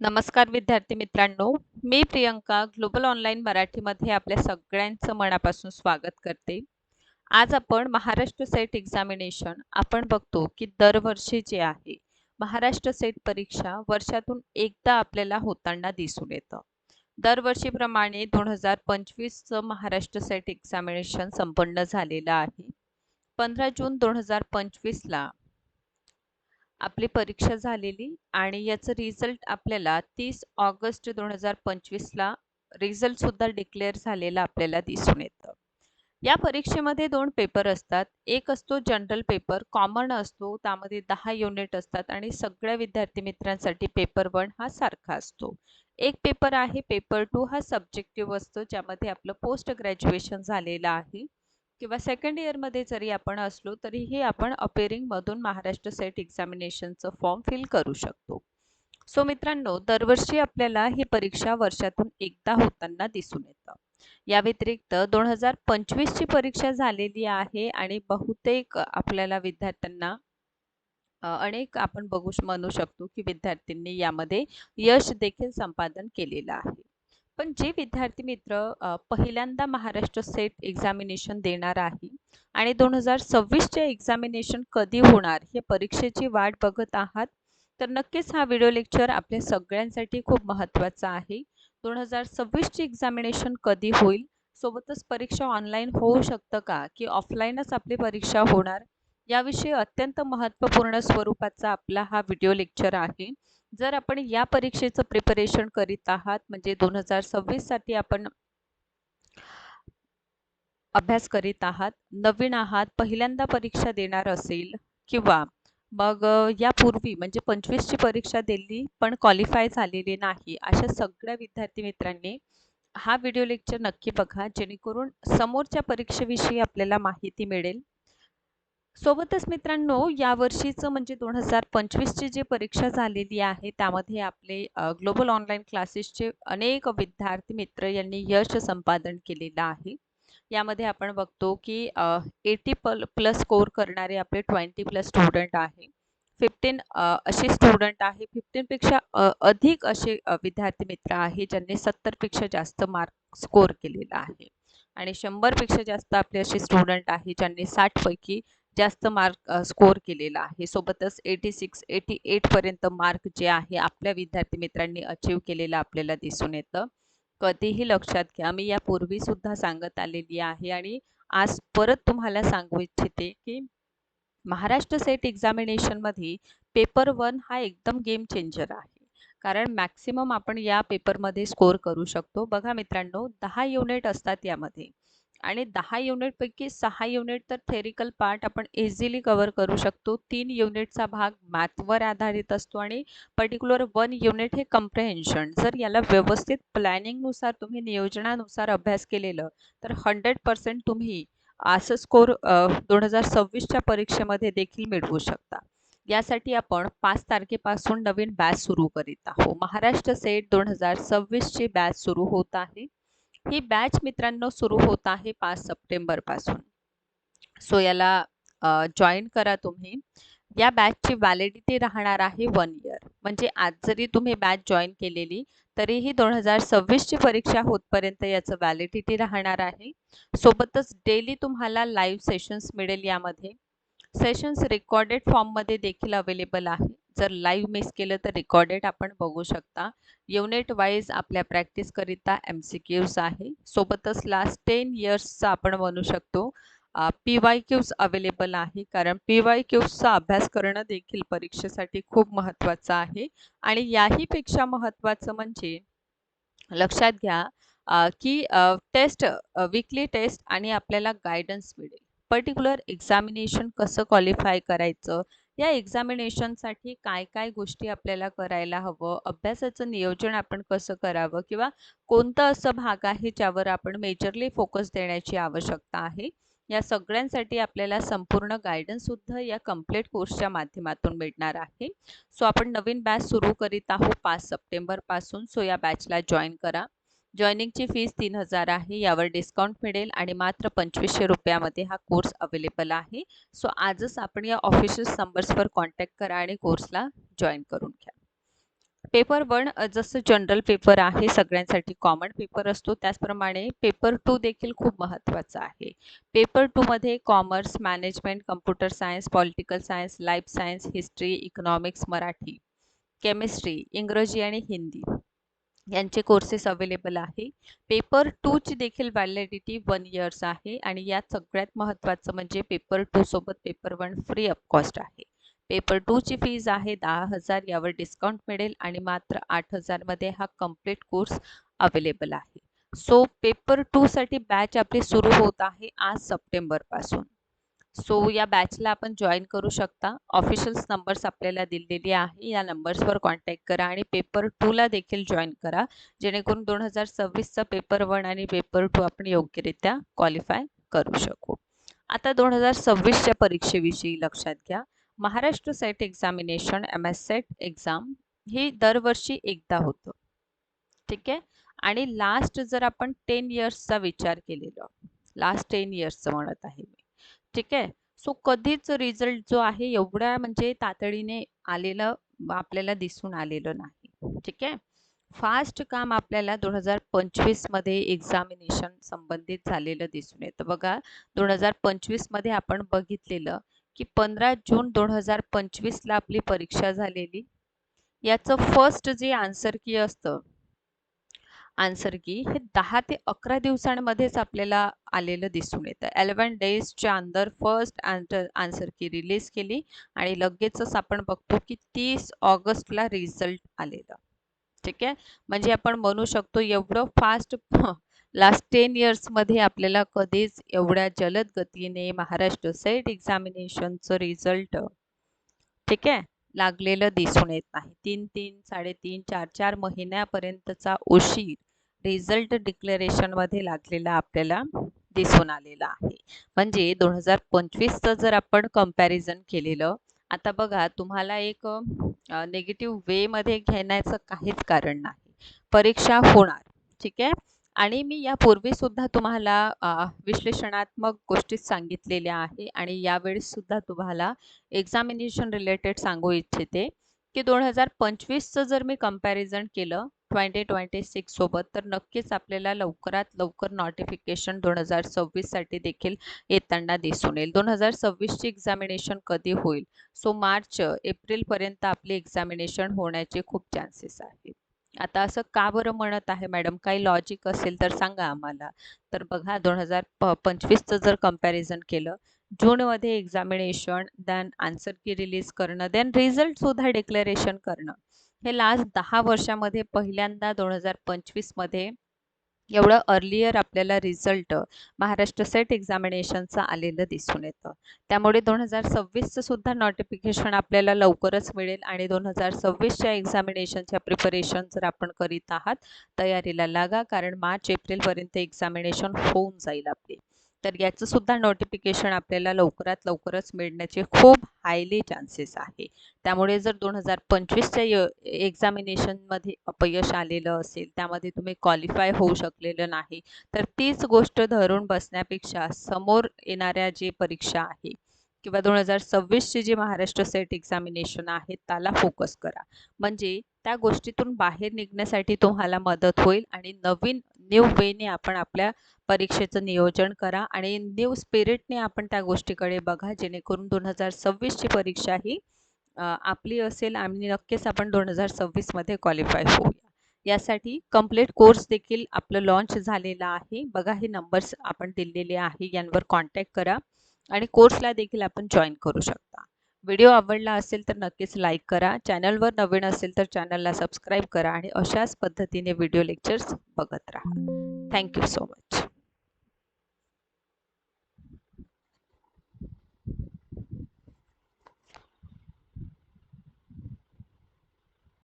नमस्कार विद्यार्थी मित्रांनो मी प्रियंका ग्लोबल ऑनलाईन मराठीमध्ये आपल्या सगळ्यांचं मनापासून स्वागत करते. आज आपण महाराष्ट्र सेट एक्झामिनेशन आपण बघतो की दरवर्षी जे आहे महाराष्ट्र सेट परीक्षा वर्षातून एकदा आपल्याला होताना दिसून येतं. दरवर्षीप्रमाणे दोन हजार पंचवीसचं महाराष्ट्र सेट एक्झामिनेशन संपन्न झालेलं आहे. पंधरा जून दोन हजार पंचवीसला आपली परीक्षा झालेली आणि याचं रिझल्ट आपल्याला तीस ऑगस्ट दोन हजार पंचवीसला रिझल्टसुद्धा डिक्लेअर झालेला आपल्याला दिसून येतं. या परीक्षेमध्ये दोन पेपर असतात. एक असतो जनरल पेपर कॉमन असतो त्यामध्ये दहा युनिट असतात आणि सगळ्या विद्यार्थी मित्रांसाठी पेपर वन हा सारखा असतो. एक पेपर आहे पेपर टू हा सब्जेक्टिव्ह असतो ज्यामध्ये आपलं पोस्ट ग्रॅज्युएशन झालेलं आहे. किंवा सेकंड इयरमध्ये जरी आपण असलो तरीही आपण अपेरिंगमधून महाराष्ट्र सेट एक्झामिनेशनचं फॉर्म फिल करू शकतो. सो मित्रांनो दरवर्षी आपल्याला ही परीक्षा वर्षातून एकदा होताना दिसून येतं. या व्यतिरिक्त दोन हजार पंचवीसची परीक्षा झालेली आहे आणि बहुतेक आपल्याला विद्यार्थ्यांना अनेक आपण बघू म्हणू शकतो की विद्यार्थ्यांनी यामध्ये यश देखील संपादन केलेलं आहे. पण जे विद्यार्थी मित्र पहिल्यांदा महाराष्ट्र सेट एक्झामिनेशन देणार आहे आणि दोन हजार सव्वीसचे एक्झामिनेशन कधी होणार हे परीक्षेची वाट बघत आहात तर नक्कीच हा व्हिडिओ लेक्चर आपल्या सगळ्यांसाठी खूप महत्त्वाचा आहे. दोन हजार सव्वीसची एक्झामिनेशन कधी होईल? सोबतच परीक्षा ऑनलाईन होऊ शकतं का? की ऑफलाईनच आपली परीक्षा होणार? याविषयी अत्यंत महत्त्वपूर्ण स्वरूपाचा आपला हा व्हिडिओ लेक्चर आहे. जर आपण या परीक्षेचं प्रिपरेशन करीत आहात म्हणजे दोन हजार सव्वीससाठी आपण अभ्यास करीत आहात नवीन आहात पहिल्यांदा परीक्षा देणार असेल किंवा मग यापूर्वी म्हणजे पंचवीसची परीक्षा दिली पण क्वालिफाय झालेली नाही अशा सगळ्या विद्यार्थी मित्रांनी हा व्हिडिओ लेक्चर नक्की बघा जेणेकरून समोरच्या परीक्षेविषयी आपल्याला माहिती मिळेल. सोबतच मित्रांनो यावर्षीचं म्हणजे दोन हजार पंचवीसची जी परीक्षा झालेली आहे त्यामध्ये आपले ग्लोबल ऑनलाईन क्लासेसचे अनेक विद्यार्थी मित्र यांनी यश संपादन केलेलं आहे. यामध्ये आपण बघतो की एटी पल प्लस स्कोर करणारे आपले ट्वेंटी प्लस स्टुडंट आहे. फिफ्टीन असे स्टुडंट आहे फिफ्टीनपेक्षा अधिक असे विद्यार्थी मित्र आहे ज्यांनी सत्तरपेक्षा जास्त मार्क स्कोर केलेला आहे. आणि शंभरपेक्षा जास्त आपले असे स्टुडंट आहे ज्यांनी साठपैकी जास्त मार्क स्कोर केलेला आहे. सोबतच एटी सिक्स एटी एटपर्यंत मार्क जे आहे आपल्या विद्यार्थी मित्रांनी अचीव केलेलं आपल्याला दिसून येतं. कधीही लक्षात घ्या मी यापूर्वी सुद्धा सांगत आलेली आहे आणि आज परत तुम्हाला सांगू इच्छिते की महाराष्ट्र सेट एक्झामिनेशनमध्ये पेपर वन हा एकदम गेम चेंजर आहे. कारण मॅक्सिमम आपण या पेपरमध्ये स्कोर करू शकतो. बघा मित्रांनो दहा युनिट असतात यामध्ये. आणि दहा युनिटपैकी सहा युनिट तर थेरिकल पार्ट आपण इझिली कवर करू शकतो. तीन युनिटचा भाग मॅथवर आधारित असतो आणि पर्टिक्युलर वन युनिट हे कम्प्रेहेन्शन जर याला व्यवस्थित प्लॅनिंगनुसार तुम्ही नियोजनानुसार अभ्यास केलेलं तर हंड्रेड पर्सेंट तुम्ही असं स्कोर दोन हजार सव्वीसच्या परीक्षेमध्ये देखील मिळवू शकता. यासाठी आपण पाच तारखेपासून नवीन बॅच सुरू करीत आहोत. महाराष्ट्र सेट दोन हजार सव्वीसची बॅच सुरू होत आहे. ही बॅच मित्रांनो सुरू होत आहे पाच सप्टेंबरपासून सो याला जॉईन करा तुम्ही. या बॅचची व्हॅलिडिटी राहणार आहे वन इयर म्हणजे आज जरी तुम्ही बॅच जॉईन केलेली तरीही दोन हजार सव्वीसची परीक्षा होतपर्यंत याचं व्हॅलिडिटी राहणार आहे. सोबतच डेली तुम्हाला लाईव्ह सेशन्स मिळेल यामध्ये. सेशन्स रेकॉर्डेड फॉर्ममध्ये देखील अवेलेबल आहे. जर लाईव्ह मिस केलं तर रेकॉर्डेड आपण बघू शकता. युनिट वाईज आपल्या प्रॅक्टिसकरिता एम सी क्यूज आहे. सोबतच लास्ट टेन इयर्सचा आपण म्हणू शकतो. पी वाय क्यूज अवेलेबल आहे. कारण पी वाय क्यूजचा अभ्यास करणं देखील परीक्षेसाठी खूप महत्त्वाचं आहे. आणि याहीपेक्षा महत्त्वाचं म्हणजे लक्षात घ्या की टेस्ट वीकली टेस्ट आणि आपल्याला गायडन्स मिळेल. पर्टिक्युलर एक्झामिनेशन कसं क्वालिफाय करायचं? या एक्झामिनेशनसाठी काय काय गोष्टी आपल्याला करायला हवं? अभ्यासाचं नियोजन आपण कसं करावं? किंवा कोणतं असं भाग आहे ज्यावर आपण मेजरली फोकस देण्याची आवश्यकता आहे? या सगळ्यांसाठी आपल्याला संपूर्ण गायडन्ससुद्धा या कंप्लीट कोर्सच्या माध्यमातून मिळणार आहे. सो आपण नवीन बॅच सुरू करीत आहोत पाच सप्टेंबरपासून. सो या बॅचला जॉईन करा. जॉईनिंगची फीस तीन हजार आहे यावर डिस्काउंट मिळेल आणि मात्र पंचवीसशे रुपयामध्ये हा कोर्स अवेलेबल आहे. सो आजच आपण या ऑफिशियल नंबर्सवर कॉन्टॅक्ट करा आणि कोर्सला जॉईन करून घ्या. पेपर वन जसं जनरल पेपर आहे सगळ्यांसाठी कॉमन पेपर असतो. त्याचप्रमाणे पेपर टू देखील खूप महत्त्वाचा आहे. पेपर टूमध्ये commerce management computer science political science life science history economics Marathi chemistry इंग्रजी आणि हिंदी. यांचे कोर्सेस अवेलेबल आहे. पेपर टूची देखील व्हॅलिडिटी वन इयर्स आहे आणि यात सगळ्यात महत्त्वाचं म्हणजे पेपर टू सोबत paper one free of cost आहे. पेपर टूची फीज आहे दहा हजार यावर डिस्काउंट मिळेल आणि मात्र आठ हजारमध्ये हा कंप्लीट कोर्स अवेलेबल आहे. सो पेपर टूसाठी बॅच आपली सुरू होत आहे आज सप्टेंबरपासून सो या बॅचला आपण जॉईन करू शकता. ऑफिशियल्स नंबर्स आपल्याला दिलेली आहे. या नंबर्सवर कॉन्टॅक्ट करा आणि पेपर टूला देखील जॉईन करा. जेणेकरून दोन हजार सव्वीसचा पेपर वन आणि पेपर टू आपण योग्यरित्या क्वालिफाय करू शकू. आता दोन हजार सव्वीसच्या परीक्षेविषयी लक्षात घ्या. Maharashtra set examination M S set exam ही दरवर्षी एकदा होतं. ठीक आहे? आणि लास्ट जर आपण टेन इयर्सचा विचार केलेला. लास्ट टेन इयर्सचं म्हणत आहे ठीक आहे. सो कधीच रिझल्ट जो आहे एवढ्या म्हणजे तातडीने आलेलं आपल्याला दिसून आलेलं नाही. ठीक आहे? फास्ट काम आपल्याला दोन हजार पंचवीसमध्ये एक्झामिनेशन संबंधित झालेलं दिसून येतं. बघा दोन हजार पंचवीसमध्ये आपण बघितलेलं की पंधरा जून दोन हजार पंचवीसला आपली परीक्षा झालेली. याचं फर्स्ट जे आन्सर की असतं आन्सर की हे दहा ते अकरा दिवसांमध्येच आपल्याला आलेलं दिसून येतं. एलेवन डेजच्या अंदर first answer answer key release केली आणि लगेचच आपण बघतो की तीस ऑगस्टला रिझल्ट आलेलं. ठीक आहे? म्हणजे आपण म्हणू शकतो एवढं फास्ट लास्ट टेन इयर्समध्ये आपल्याला कधीच एवढ्या जलद गतीने महाराष्ट्र सेट एक्झामिनेशनचं रिझल्ट ठीक आहे? लागलेलं दिसून येत नाही. तीन तीन साडेतीन चार चार महिन्यापर्यंतचा उशीर. रिझल्ट डिक्लेरेशनमध्ये लागलेला आपल्याला दिसून आलेला आहे. म्हणजे दोन हजार पंचवीसचं जर आपण कंपॅरिझन केलेलं आता बघा तुम्हाला एक निगेटिव्ह वेमध्ये घेण्याचं काहीच कारण नाही. परीक्षा होणार ठीक आहे? आणि मी यापूर्वी सुद्धा तुम्हाला विश्लेषणात्मक गोष्टी सांगितलेल्या आहे आणि यावेळेस सुद्धा तुम्हाला एक्झामिनेशन रिलेटेड सांगू इच्छिते की दोन हजार पंचवीसचं जर मी कंपॅरिझन केलं ट्वेंटी ट्वेंटी सिक्स सोबत तर नक्कीच आपल्याला लवकरात लवकर नोटिफिकेशन दोन हजार सव्वीससाठी देखील येताना दिसून येईल. दोन हजार सव्वीसची एक्झामिनेशन कधी होईल? सो मार्च एप्रिलपर्यंत आपली एक्झामिनेशन होण्याचे खूप चान्सेस आहेत. आता असं का बरं म्हणत आहे मॅडम? काही लॉजिक असेल तर सांगा आम्हाला. तर बघा दोन हजार प पंचवीसचं जर कंपॅरिझन केलं जूनमध्ये examination then answer key release करणं देन रिझल्टसुद्धा डिक्लेरेशन करणं. हे लास्ट दहा वर्षामध्ये पहिल्यांदा दोन हजार पंचवीसमध्ये एवढं अर्लियर आपल्याला रिझल्ट महाराष्ट्र सेट एक्झामिनेशनचं आलेलं दिसून येतं. त्यामुळे दोन हजार सव्वीसचं सुद्धा नोटिफिकेशन आपल्याला लवकरच मिळेल आणि दोन हजार सव्वीसच्या एक्झामिनेशनच्या प्रिपरेशन जर आपण करीत आहात तयारीला लागा कारण मार्च एप्रिलपर्यंत एक्झामिनेशन होऊन जाईल आपलं. तर याचं सुद्धा नोटिफिकेशन आपल्याला लवकरात लवकरच मिळण्याचे खूप हायली चान्सेस आहे. त्यामुळे जर दोन हजार पंचवीसच्या य एक्झामिनेशनमध्ये अपयश आलेलं असेल त्यामध्ये तुम्ही क्वालिफाय होऊ शकलेलं नाही तर तीच गोष्ट धरून बसण्यापेक्षा समोर येणाऱ्या जे परीक्षा आहे किंवा दोन हजार सव्वीसची जी महाराष्ट्र सेट एक्झामिनेशन आहे त्याला फोकस करा. म्हणजे त्या गोष्टीतून बाहेर निघण्यासाठी तुम्हाला मदत होईल आणि नवीन न्यू वेने आपण आपल्या परीक्षेचं नियोजन करा आणि न्यू स्पिरिटने आपण त्या गोष्टीकडे बघा जेणेकरून दोन हजार सव्वीसची परीक्षा ही आपली असेल आणि नक्कीच आपण दोन हजार सव्वीसमध्ये क्वालिफाय होऊया. यासाठी कंप्लीट कोर्स देखील आपलं लॉन्च झालेला आहे. बघा हे नंबर्स आपण दिलेले आहे यांवर कॉन्टॅक्ट करा आणि कोर्सला देखील आपण जॉईन करू शकता. व्हिडिओ आवडला असेल तर नक्कीच लाईक करा. चॅनलवर नवीन असेल तर चॅनलला सबस्क्राईब करा आणि अशाच पद्धतीने व्हिडिओ लेक्चर्स बघत राहा. Thank you so much.